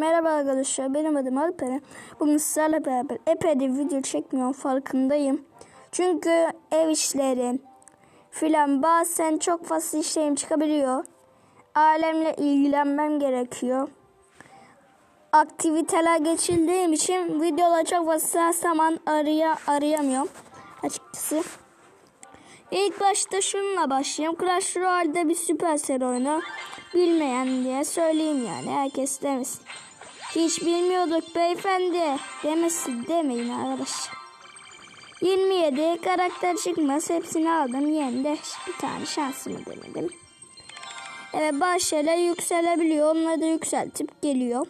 Merhaba arkadaşlar benim adım Alperen. Bugün sizlerle beraber epeydir video çekmiyorum farkındayım. Çünkü ev işleri filan bazen çok fazla işlerim çıkabiliyor. Ailemle ilgilenmem gerekiyor. Aktiviteler geçirdiğim için videolar çok fazla zaman araya, arayamıyorum açıkçası. İlk başta şununla başlayayım. Clash Royale'de bir Supercell oyunu. Bilmeyen diye söyleyeyim yani. Herkes demesin. Hiç bilmiyorduk beyefendi. Demesin demeyin arkadaşlar. 27 karakter çıkmaz. Hepsini aldım. Yerinde bir tane şansımı denedim. Evet başlayla yükselebiliyor. Onları da yükseltip geliyor.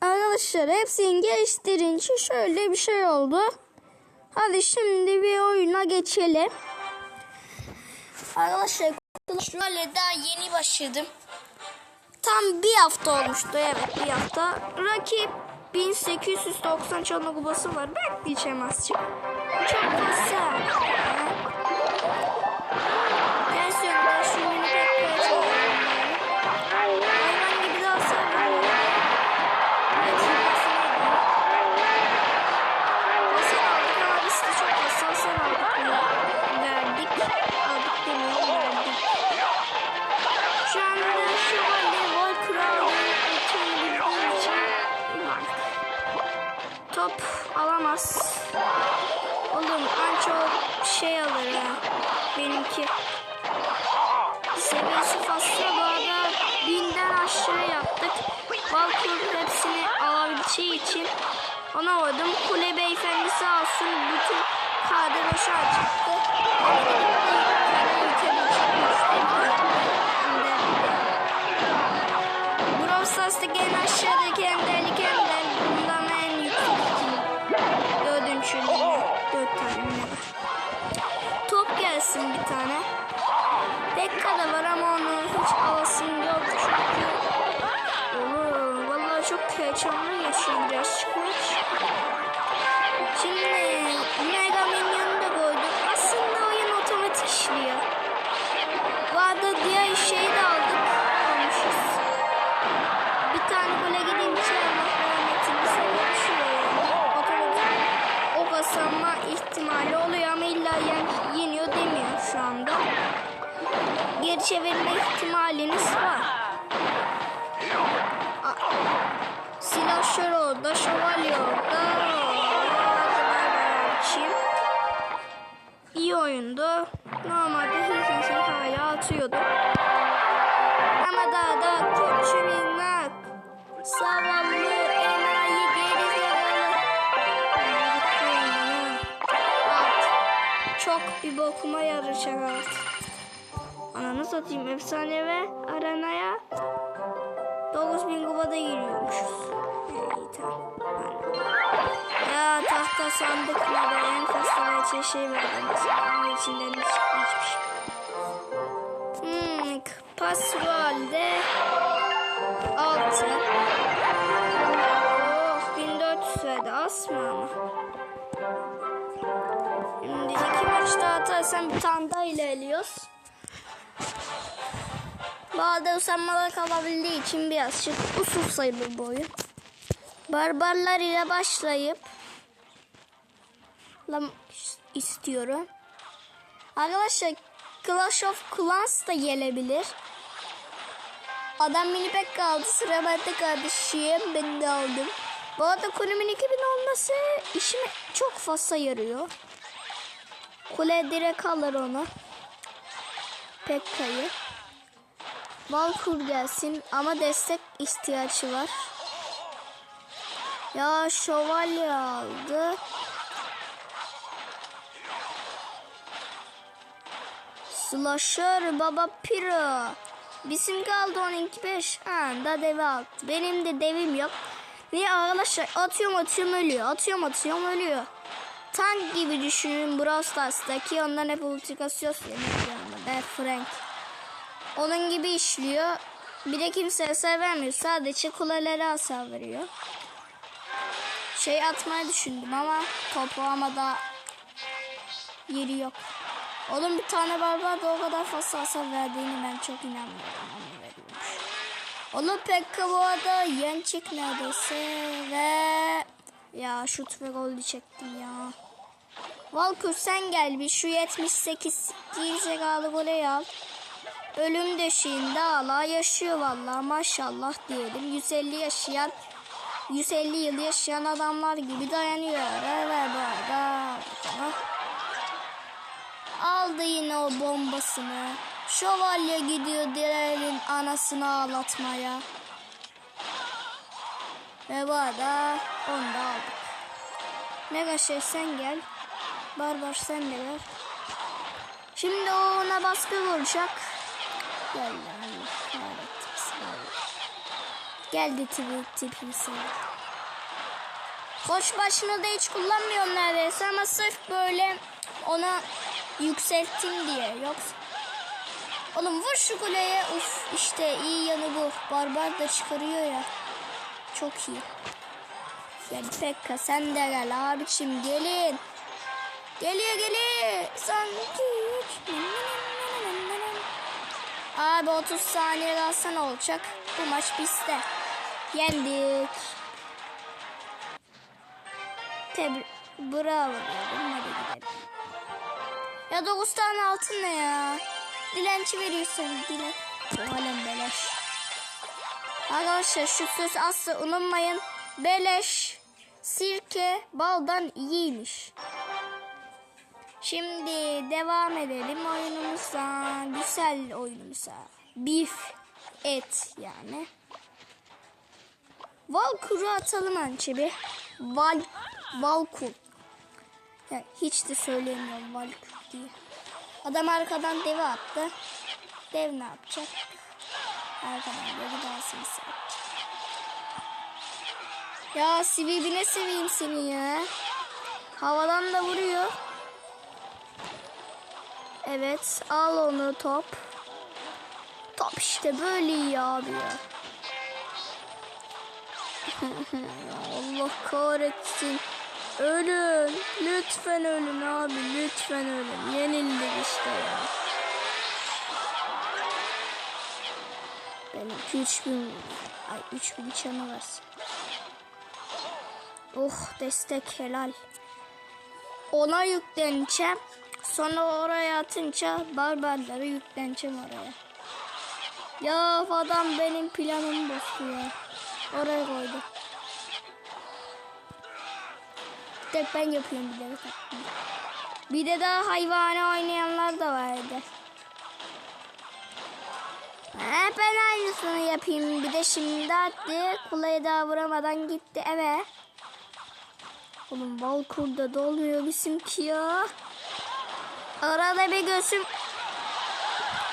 Arkadaşlar hepsini geliştirince şöyle bir şey oldu. Hadi şimdi bir oyuna geçelim. Arkadaşlar şöyle daha yeni başladım. Tam bir hafta olmuştu evet bir hafta. Rakip 1890 canlı kubası var. Ben geçemez çık. Çok fazla. Valkyrie hepsini alabileceği için ona vurdum. Kule beyefendi sağ olsun bütün kader boşa çıktı. Brawl Stars'taki en aşağıdaki enderlik ender bundan en yüksek dördüncü dört tane? Top gelsin bir tane. Pekka da var ama onu hiç alasım yok çünkü heyecanlı geçiyor biraz çıkmak. Şimdi Mega Minyon'u da koyduk. Aslında oyun otomatik işliyor. Bu arada diğer şeyi de aldık. Almışız. Bir tane gole gidince Allah o kazanma ihtimali oluyor ama illa yen, yeniyor demiyor şu anda. Geri çevirme ihtimaliniz var. Silahşör orada, şövalye orada. Hadi bay bay abiciğim. İyi oyundu. Normalde hiç şey hala atıyordu. Ama daha da koçu minnak. Zavallı enayi gerizekalı. Alt. Çok bir bokuma yarayacak alt. Ananı satayım efsane ve arenaya 9000 kupada giriyormuşuz. Ya tahta sandıkla da en fazla ve şey verdiniz. Ama içinden hiç, hiçbir şey. Hmm, Pasval'de 6. Oh 1400 verdi asma ama. Şimdi iki maçta atarsam bir tane daha ilerliyoruz. Bazı usanmalar kalabildiği için birazcık usul sayılır bu oyun. Barbarlar ile başlayıp istiyorum. Arkadaşlar Clash of Clans da gelebilir. Adam mini pek kaldı. Sıra bende kardeşim. Ben de aldım. Bu arada kulemin 2000 olması işime çok fazla yarıyor. Kule direkt alır onu. Pekka'yı. Valkur gelsin ama destek ihtiyacı var. Ya şövalye aldı. Slasher Baba Piro. Bizim kaldı 12 5. Ha da devi aldı. Benim de devim yok. Ve arkadaşlar atıyorum atıyorum ölüyor. Atıyorum atıyorum ölüyor. Tank gibi düşünün Brawl Stars'taki onların hep ultikasyon yanında. Frank. Onun gibi işliyor. Bir de kimse hasar vermiyor. Sadece kulelere hasar veriyor. Şey atmayı düşündüm ama topu ama da yeri yok. Oğlum bir tane barbar da o kadar fazla hasar verdiğini ben çok inanmıyorum. Ama veriyormuş. Oğlum Pekka bu arada yenecek neredeyse ve ya şut ve gol çektim ya. Valkur sen gel bir şu 78 gerizekalı golü al. Ölüm döşeğinde hala yaşıyor vallahi maşallah diyelim. 150 yaşayan 150 yıl yaşayan adamlar gibi dayanıyor. Ve böyle Aldı yine o bombasını. Şövalye gidiyor diğerinin anasını ağlatmaya. Ve bu arada onu da aldık. Mega şey sen gel. Barbar sen de gel. Şimdi ona baskı vuracak. Gel ya kahretsin. Geldi tipi tipisi. Koç başını da hiç kullanmıyorum neredeyse ama sırf böyle ona yükselttim diye. Yoksa Oğlum vur şu kuleye. Uf işte iyi yanı bu. Barbar da çıkarıyor ya. Çok iyi. Gel Pekka sen de gel abiciğim gelin. Geliyor geliyor. Sanki Abi 30 saniye kalsa ne olacak? Bu maç bizde. Yendik. Tebrik. Bravo. Hadi gidelim. Ya 9 tane altın ne ya? Dilenci veriyorsun dilen. Alem beleş. Arkadaşlar şu söz asla unutmayın. Beleş sirke baldan iyiymiş. Şimdi devam edelim oyunumuza. Güzel oyunumuza. Beef et yani. Valkur'u atalım önce bir. Val, Valkur. Ya hiç de söyleyemiyorum Valkur diye. Adam arkadan devi attı. Dev ne yapacak? Arkadan devi dansını yapacak. Ya Sivibi ne seveyim seni ya. Havadan da vuruyor. Evet al onu top. Top işte böyle iyi abi ya. Allah kahretsin. Ölün. Lütfen ölün abi. Lütfen ölün. Yenildik işte ya. Benim 3000 ay 3000 çanı versin. Oh destek helal. Ona yükleneceğim. Sonra oraya atınca barbarlara yükleneceğim oraya. Ya adam benim planımı bozuyor. Oraya koydu. Tek ben yapıyorum bir de. Bir de daha hayvana oynayanlar da vardı. Ha, ben aynısını yapayım. Bir de şimdi attı. Kulaya daha vuramadan gitti eve. Oğlum Valkur'da dolmuyor bizimki ya. Arada bir gözüm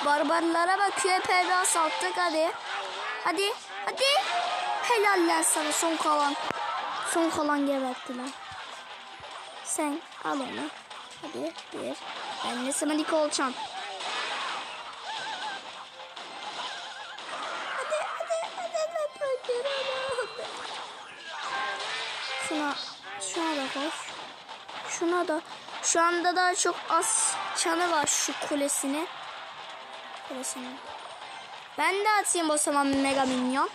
barbarlara bakıyor. Epey asalttık hadi. Hadi. Hadi. Helal lan sana son kalan. Son kalan geberttiler. Sen al onu. Hadi bir. Ben de sana olacağım. Hadi hadi hadi hadi hadi. Şuna şuna da koş. Şuna da. Şu anda daha çok az çanı var şu kulesini. Kulesini. Ben de atayım o zaman mega minyon.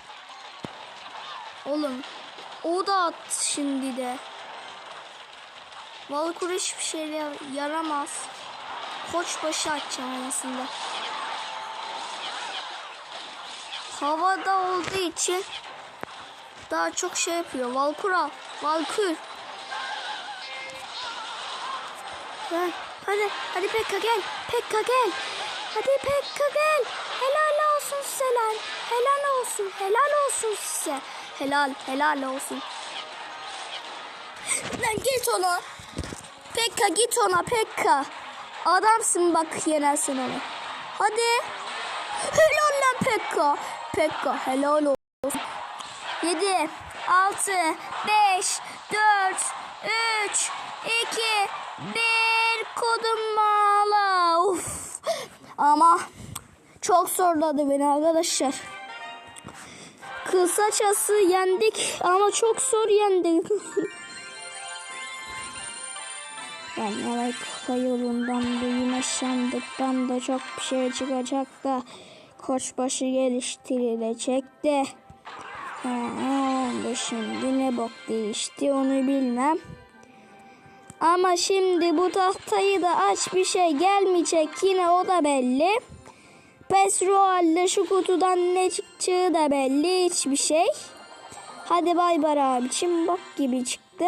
Oğlum. O da at şimdi de. Valkur hiçbir şeyle yaramaz. Koç başı atacağım aslında. Havada olduğu için daha çok şey yapıyor. Valkur al. Valkur. Gel. Hadi. Hadi Pekka gel. Pekka gel. Hadi Pekka gel. Helal olsun size lan. Helal olsun. Helal olsun size. Helal. Helal olsun. Lan git ona. Pekka git ona Pekka. Adamsın bak yenersin onu. Hadi. Helal lan Pekka. Pekka helal olsun. 7, 6, 5, 4, 3, Ama çok zorladı beni arkadaşlar. Kısacası yendik ama çok zor yendik. Yani kupa yolundan da yine sandıktan da çok bir şey çıkacak da koçbaşı geliştirilecekti. Ha, oldu şimdi ne bok değişti onu bilmem. Ama şimdi bu tahtayı da aç bir şey gelmeyecek yine o da belli. Pesroal'de şu kutudan ne çıkacağı da belli hiçbir şey. Hadi bay bay abicim bok gibi çıktı.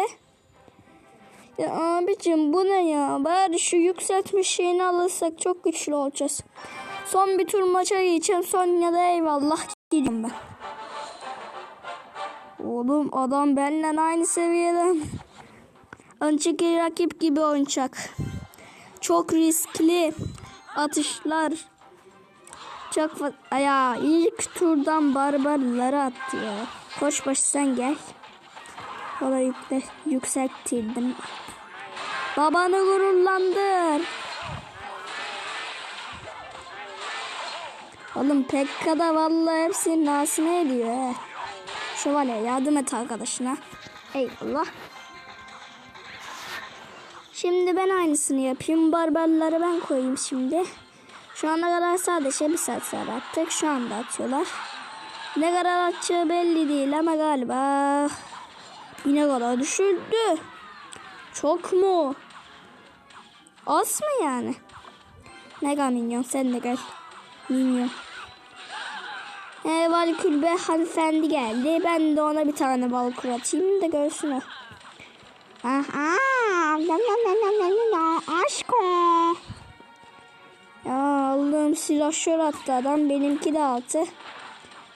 Ya abicim bu ne ya? Bari şu yükseltmiş şeyini alırsak çok güçlü olacağız. Son bir tur maça geçeceğim. Sonra da eyvallah gidiyorum ben. Oğlum adam benimle aynı seviyede. Önceki rakip gibi oynayacak. Çok riskli atışlar. Çok ya ilk turdan barbarları attı ya. Koçbaşı sen gel. Valla yükle, yükselttirdim. Babanı gururlandır. Oğlum Pekka da vallahi hepsinin nasını ediyor. he. Şövalye yardım et arkadaşına. Eyvallah. Şimdi ben aynısını yapayım. Barbarları ben koyayım şimdi. Şu ana kadar sadece bir sonra attık. Şu anda atıyorlar. Ne kadar atacağı belli değil ama galiba yine kadar düşürdü. Çok mu? Az mı yani? Mega minyon sen de gel. Minyon. Ee, Vali Külbe hanımefendi geldi. Ben de ona bir tane bal kur atayım da görsün o. Aha. Aşko. Ya Allah'ım silahşör attı adam. Benimki de altı.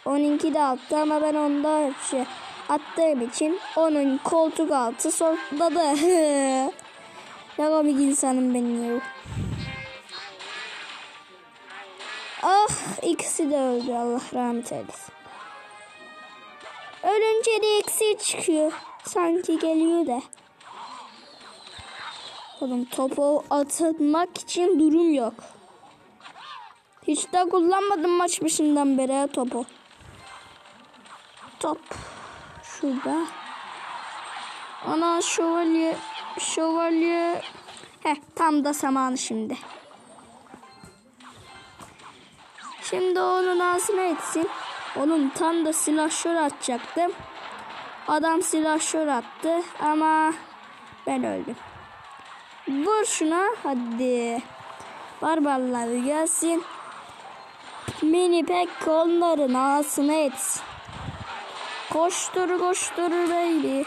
Onunki de altı ama ben onda şey attığım için onun koltuk altı soldadı. ne komik insanım ben ya. Ah ikisi de öldü Allah rahmet eylesin. Ölünce de eksi çıkıyor. Sanki geliyor da. Oğlum topu atmak için durum yok. Hiç de kullanmadım maç başından beri topu. Top. Şurada. Ana şövalye. Şövalye. Heh tam da zamanı şimdi. Şimdi onun ağzına etsin. Onun tam da silahşör atacaktım. Adam silahşör attı ama ben öldüm. Vur şuna hadi. Barbarlar gelsin. Mini pek onların ağzına etsin. Koştur koştur baby.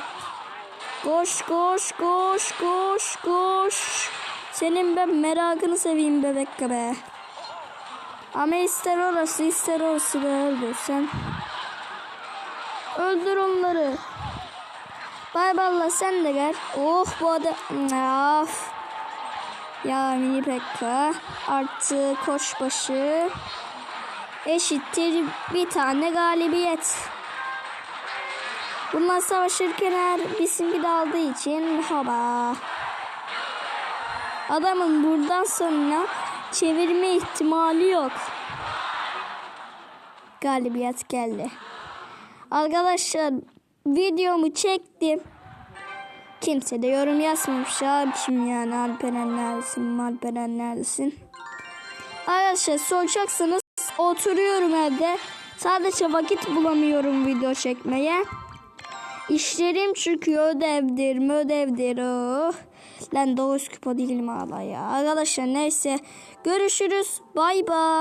Koş koş koş koş koş. Senin ben merakını seveyim bebek be. Ama ister orası ister orası da öldürsen. Öldür onları. Bay balla sen de gel. Oh bu adam. Of. Ya mini pekka. Artı koşbaşı. Eşittir bir tane galibiyet. Bunlar savaşırken her bizimki de aldığı için haba. Adamın buradan sonra çevirme ihtimali yok. Galibiyet geldi. Arkadaşlar videomu çektim. Kimse de yorum yazmamış abiciğim yani Alperen neredesin Alperen neredesin. Arkadaşlar soracaksanız oturuyorum evde. Sadece vakit bulamıyorum video çekmeye. İşlerim çünkü ödevdir ödevdir. Oh. Lan 9 kupa değilim hala ya. Arkadaşlar neyse görüşürüz. Bay bay.